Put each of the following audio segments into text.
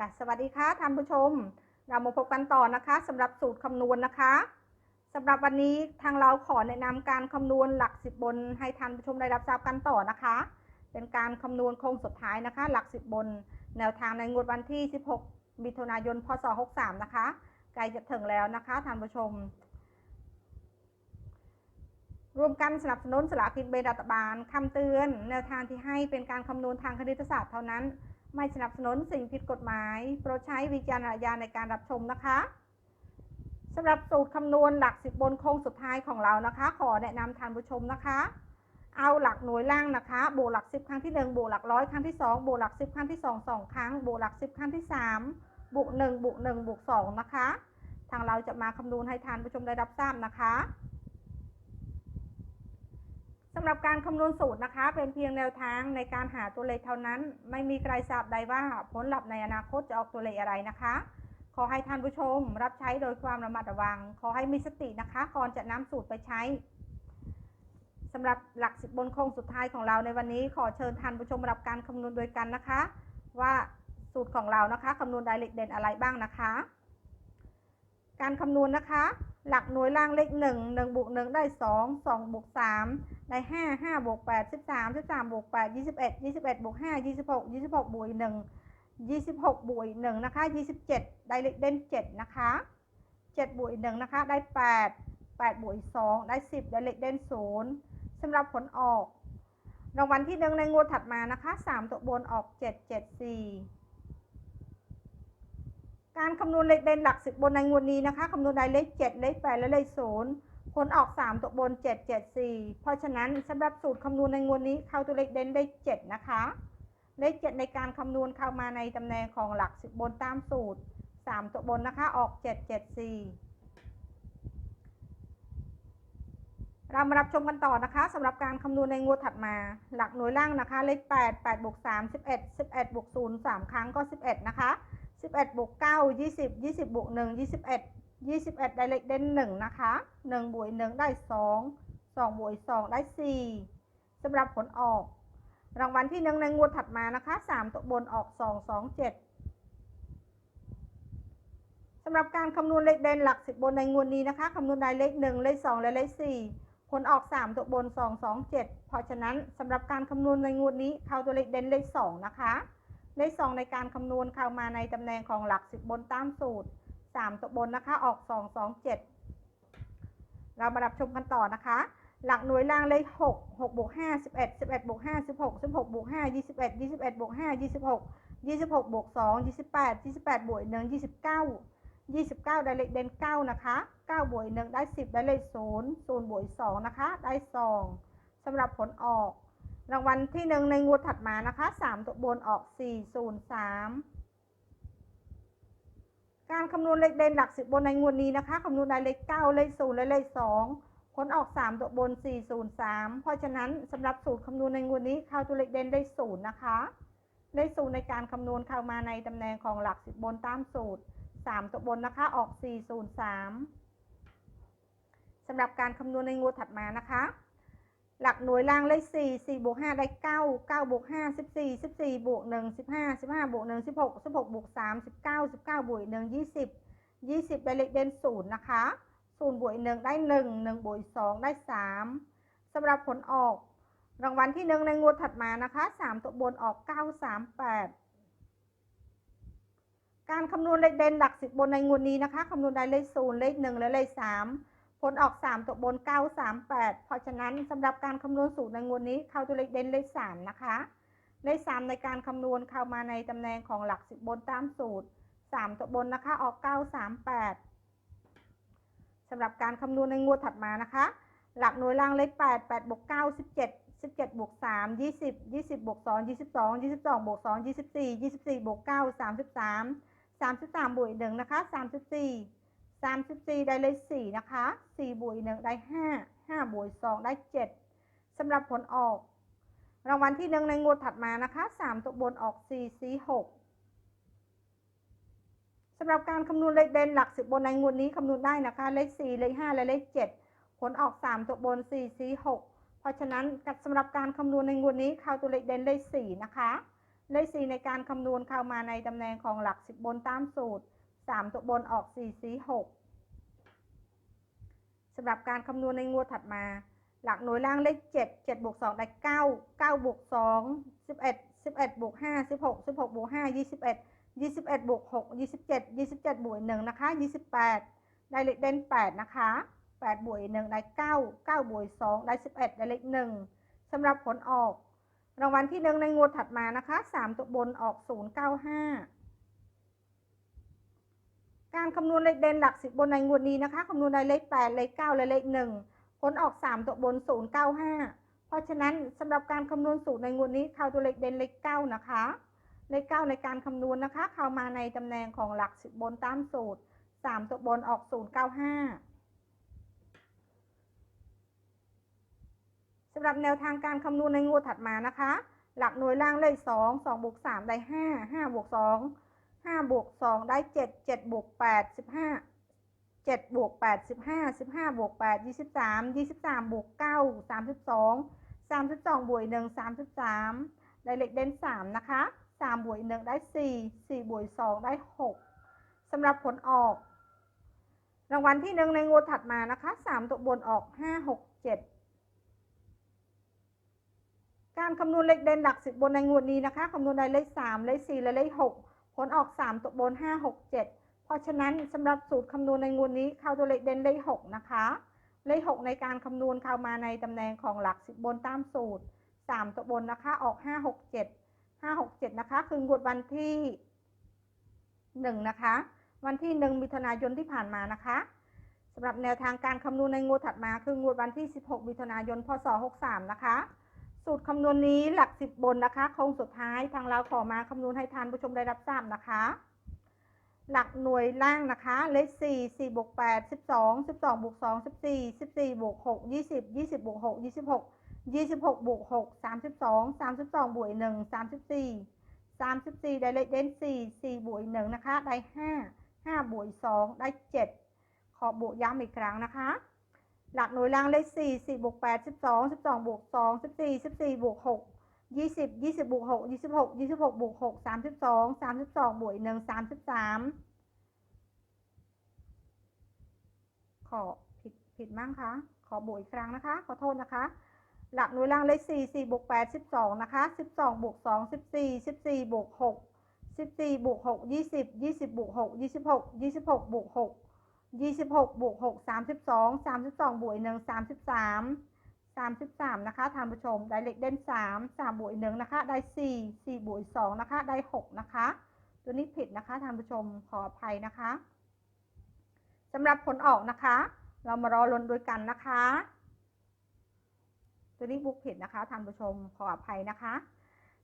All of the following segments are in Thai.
จ้ะสวัสดีค่ะท่านผู้ชม เรามาพบกันต่อนะคะสำหรับสูตรคำนวณนะคะสำหรับวันนี้ทางเราขอแนะนำการคำนวณหลักสิบบน ให้ท่านผู้ชมได้รับทราบกันต่อนะคะ เป็นการคำนวณโครงสุดท้ายนะคะ หลักสิบบน แนวทางในงวดวันที่ 16 มิถุนายน พศ 63 นะคะใกล้จะถึงแล้วนะคะท่านผู้ชมรวมกันสนับสนุนสลากกินแบ่งรัฐบาลคำเตือน แนวทางที่ให้เป็นการคำนวณทางคณิตศาสตร์เท่านั้น ไม่สนับสนุนสิ่งผิดกฎหมาย โปรดใช้วิจารณญาณในการรับชมนะคะสำหรับสูตรคำนวณหลักสิบบนโค้งสุดท้ายของเรานะคะ ขอแนะนำท่านผู้ชมนะคะ เอาหลักหน่วยล่างนะคะ บวกหลักสิบครั้งที่หนึ่งบวกหลักร้อยครั้งที่สองบวกหลักสิบครั้งที่สองสองครั้ง บวกหลักสิบครั้งที่สามบวกหนึ่งบวกหนึ่งบวกสองนะคะ ทางเราจะมาคำนวณให้ท่านผู้ชมได้รับทราบนะคะ สำหรับการคำนวณสูตรนะคะ เป็นเพียงแนวทางในการหาตัวเลขเท่านั้น ไม่มีใครทราบใดว่าผลลัพธ์ในอนาคตจะออกตัวเลขอะไรนะคะ ขอให้ท่านผู้ชมรับใช้โดยความระมัดระวัง ขอให้มีสตินะคะ ก่อนจะนำสูตรไปใช้สำหรับหลักสิบบนโค้งสุดท้ายของเราในวันนี้ ขอเชิญท่านผู้ชมรับการคำนวณโดยกันนะคะ ว่าสูตรของเรานะคะคำนวณรายเลขเด่นอะไรบ้างนะคะ การคำนวณนะคะ หลักหน่วยล่างเลขหนึ่งหนึ่งบวกหนึ่งได้สองสองบวกสามได้ห้าห้าบวกแปดสิบสามสิบสามบวกแปดยี่สิบเอ็ดยี่สิบเอ็ดบวกห้ายี่สิบหกยี่สิบหกบวกหนึ่งยี่สิบหกบวกหนึ่งนะคะยี่สิบเจ็ดได้เลขเด่นเจ็ดนะคะเจ็ดบวกหนึ่งนะคะได้แปดแปดบวกสองได้สิบได้เลขเด่นศูนย์สำหรับผลออกรางวัลที่หนึ่งในงวดถัดมานะคะสามตัวบนออกเจ็ดเจ็ดสี่ การคำนวณเลขเด่นหลักสิบบนในงวดนี้นะคะคำนวณได้เลขเจ็ดเลขแปดและเลขศูนย์ผลออกสามตัวบนเจ็ดเจ็ดสี่เพราะฉะนั้นสำหรับสูตรคำนวณในงวดนี้เข้าตัวเลขเด่นได้เจ็ดนะคะ เลขเจ็ดในการคำนวณเข้ามาในตำแหน่งของหลักสิบบนตามสูตรสามตัวบนนะคะออกเจ็ดเจ็ดสี่เรามารับชมกันต่อนะคะสำหรับการคำนวณในงวดถัดมา หลักหน่วยล่างนะคะ เลขแปดแปดบวกสามสิบเอ็ดสิบเอ็ดบวกศูนย์สามครั้งก็สิบเอ็ดนะคะ สิบเอ็ดบวกเก้ายี่สิบยี่สิบบวกหนึ่งยี่สิบเอ็ดยี่สิบเอ็ดได้เลขเด่นหนึ่งนะคะหนึ่งบวกหนึ่งได้สองสองบวกสองได้สี่สำหรับผลออก รางวัลที่หนึ่งในงวดถัดมานะคะสามตัวบนออกสองสองเจ็ดสำหรับการคำนวณเลขเด่นหลักสิบบนในงวดนี้นะคะคำนวณได้เลขหนึ่งเลขสองและเลขสี่ผลออกสามตัวบนสองสองเจ็ดเพราะฉะนั้นสำหรับการคำนวณในงวดนี้เข้าตัวเลขเด่นเลขสองนะคะ เลขสองในการคำนวณเข้ามาในตำแหน่งของหลักสิบบนตามสูตรสามตัวบนนะคะออกสองสองเจ็ดเรามารับชมกันต่อนะคะ หลักหน่วยล่างเลขหกหกบวกห้าสิบเอ็ดสิบเอ็ดบวกห้าสิบหกสิบหกบวกห้ายี่สิบเอ็ดยี่สิบเอ็ดบวกห้ายี่สิบหกยี่สิบหกบวกสองยี่สิบแปดยี่สิบแปดบวกหนึ่งยี่สิบเก้ายี่สิบเก้าได้เลขเด่นเก้านะคะเก้าบวกหนึ่งได้สิบได้เลขศูนย์ศูนย์บวกสองนะคะ ได้สองสำหรับผลออก รางวัลที่หนึ่งในงวดถัดมานะคะสามตัวบนออกสี่ศูนย์สามการคำนวณเลขเด่นหลักสิบบนในงวดนี้นะคะคำนวณได้เลขเก้าเลขศูนย์และเลขสองผลออกสามตัวบนสี่ศูนย์สามเพราะฉะนั้นสำหรับสูตรคำนวณในงวดนี้เข้าตัวเลขเด่นได้ศูนย์นะคะ เลขศูนย์ในการคำนวณเข้ามาในตำแหน่งของหลักสิบบนตามสูตรสามตัวบนนะคะออกสี่ศูนย์สามสำหรับการคำนวณในงวดถัดมานะคะ หลักหน่วยล่างเลขสี่สี่บวกห้าได้เก้าเก้าบวกห้าสิบสี่สิบสี่บวกหนึ่งสิบห้าสิบห้าบวกหนึ่งสิบหกสิบหกบวกสามสิบเก้าสิบเก้าบวกหนึ่งยี่สิบยี่สิบได้เลขเด่นศูนย์นะคะศูนย์บวกหนึ่งได้หนึ่งหนึ่งบวกสองได้สามสำหรับผลออก รางวัลที่หนึ่งในงวดถัดมานะคะสามตัวบนออกเก้าสามแปดการคำนวณเลขเด่นหลักสิบบนในงวดนี้นะคะคำนวณได้เลขศูนย์เลขหนึ่งและเลขสาม ผลออก 3 ตัวบน 938 เพราะฉะนั้นสำหรับการคำนวณสูตรในงวดนี้เข้าตัวเลขเด่นเลข 3 นะคะ เลข 3 ในการคำนวณเข้ามาในตำแหน่งของหลักสิบบนตามสูตร 3 ตัวบนนะคะออก 938สำหรับการคำนวณในงวดถัดมานะคะ หลักหน่วยล่างเลข 8 8บวก9 17 17บวก3 20 20บวก2 22 22บวก2 24 24บวก9 33 33บวก1นะคะ34 สามสิบสี่ได้เลยสี่นะคะสี่บวกหนึ่งได้ห้าห้าบวกสองได้เจ็ดสำหรับผลออก รางวัลที่หนึ่งในงวดถัดมานะคะสามตัวบนออกสี่สี่หกสำหรับการคำนวณเลขเด่นหลักสิบบนในงวดนี้คำนวณได้นะคะ เลขสี่เลขห้าและเลขเจ็ดผลออกสามตัวบนสี่สี่หกเพราะฉะนั้นสำหรับการคำนวณในงวดนี้เข้าตัวเลขเด่นเลขสี่นะคะ เลข4ในการคำนวณเข้ามาในตำแหน่งของหลัก10บนตามสูตร 3ตัวบนออก4 4 6สำหรับการคำนวณในงวดถัดมา หลักหน่วยล่างเลข7 7บวก2ได้9 9บวก2 11 11บวก5 16 16บวก5 21 21บวก6 27 27บวก1นะคะ28ได้เลขเด่น8นะคะ8บวก1ได้9 9บวก2ได้11ได้เลข1สำหรับผลออก รางวัลที่1ในงวดถัดมานะคะ3ตัวบนออก095กา การคำนวณเลขเด่นหลัก10บบนในงวดนี้นะคะคำนวณได้เลข8เลข9และเลข1ผลออก3ตัวบน095เพราะฉะนั้นสำหรับการคำนวณสูตรในงวดนี้เข้าตัวเลขเด่นเลข9นะคะเลข9ในการคำนวณนะคะ เข้ามาในตำแหน่งของหลัก10บบนตามสูตร3ตัวบนออก095สำหรับแนวทางการคำนวณในงวดถัดมานะคะ หลักหน่วยล่างเลข2 2บวก3ได้5 5บวก 2 5บวก2ได้7 7บวก8 15 7บวก8 15 15บวก8 23 23บวก9 32 32บวก1 33ได้เลขเด่น3นะคะ3บวก1ได้4 4บวก2ได้6สำหรับผลออก รางวัลที่1ในงวดถัดมานะคะ3ตัวบนออก5 6 7การคำนวณเลขเด่นหลัก10บบนในงวดนี้นะคะคำนวณได้เลข3เลข4และเลข6ผ ลออก 3 ตัวบน 5 6 7 เพราะฉะนั้นสำหรับสูตรคำนวณในงวดนี้เข้าตัวเลขเด่นเลข6นะคะ เลข 6 ในการคำนวณเข้ามาในตำแหน่งของหลัก 10 บนตามสูตร 3 ตัวบนนะคะออก 5 6 7 5 6 7 นะคะ คืองวดวันที่ 1 นะคะ วันที่ 1 มิถุนายนที่ผ่านมานะคะสำหรับแนวทางการคำนวณในงวดถัดมาคืองวดวันที่ 16 มิถุนายน พศ 63 นะคะ สูตรคำนวณนนี้หลักสิบบนนะคะคงสุดท้ายทางเราขอมาคำนวณให้ทานผู้ชมได้รับทราบนะคะ หลักหน่วยล่างนะคะ เลขสี่สี่บวกแปดสิบสองสิบสองบวกสองสิบสี่สิบสี่บวกหกยี่สิบยี่สิบบวกหกยี่สิบหกยี่สิบหกบวกหกสามสิบสองสามสิบสองบวกหนึ่งสามสิบสี่สามสิบสี่ได้เลขเด่นสี่สี่บวกหนึ่งนะคะ ได้ห้าห้าบวกสองได้เจ็ดขอบวกย้ำอีกครั้งนะคะ หลักหน่วยล่างเลขสี่สี่บวกแปดสิบสองสิบสองบวกสองสิบสี่สิบสี่บวกหกยี่สิบยี่สิบบวกหกยี่สิบหกยี่สิบหกบวกหกสามสิบสองสามสิบสองบวกหนึ่งสามสิบสามขอผิดผิดมั้งคะขอบวกอีกครั้งนะคะ ขอโทษนะคะ หลักหน่วยล่างเลขสี่สี่บวกแปดสิบสองนะคะสิบสองบวกสองสิบสี่สิบสี่บวกหกสิบสี่บวกหกยี่สิบยี่สิบบวกหกยี่สิบหกยี่สิบหกบวกหก 6 26บหกบวก6 32 32บสองสามสิบสองบวก1 33 33นะคะท่านผู้ชมได้เลขเด่น3 3บวก1นะคะ ได้4 4บวก2นะคะ ได้6นะคะ ตัวนี้ผิดนะคะท่านผู้ชมขออภัยนะคะสำหรับผลออกนะคะ เรามารอลุนด้วยกันนะคะ ตัวนี้บุกผิดนะคะท่านผู้ชมขออภัยนะคะ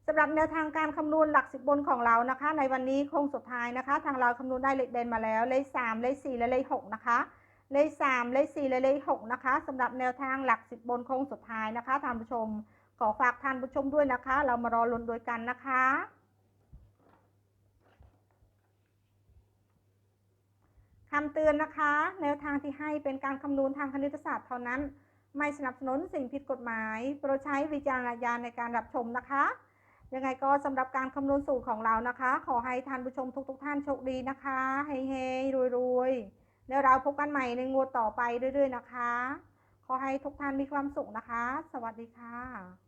สำหรับแนวทางการคำนวณหลักสิบบนของเรานะคะ ในวันนี้โค้งสุดท้ายนะคะ ทางเราคำนวณได้เลขเด่นมาแล้ว เลข3เลข4และเลข6นะคะ เลข3เลข4และเลข6นะคะสำหรับแนวทางหลักสิบบนโค้งสุดท้ายนะคะท่านผู้ชม ขอฝากท่านผู้ชมด้วยนะคะ เรามารอลุ้นด้วยกันนะคะ คำเตือนนะคะ แนวทางที่ให้เป็นการคำนวณทางคณิตศาสตร์เท่านั้น ไม่สนับสนุนสิ่งผิดกฎหมาย โปรดใช้วิจารณญาณในการรับชมนะคะ ยังไงก็สำหรับการคำนวณสูตรของเรานะคะ ขอให้ท่านผู้ชมทุกๆทท่านโชคดีนะคะเฮ้ยๆรวยๆแล้วเราพบกันใหม่ในงวดต่อไปเรื่อยๆนะคะ ขอให้ทุกท่านมีความสุขนะคะ สวัสดีค่ะ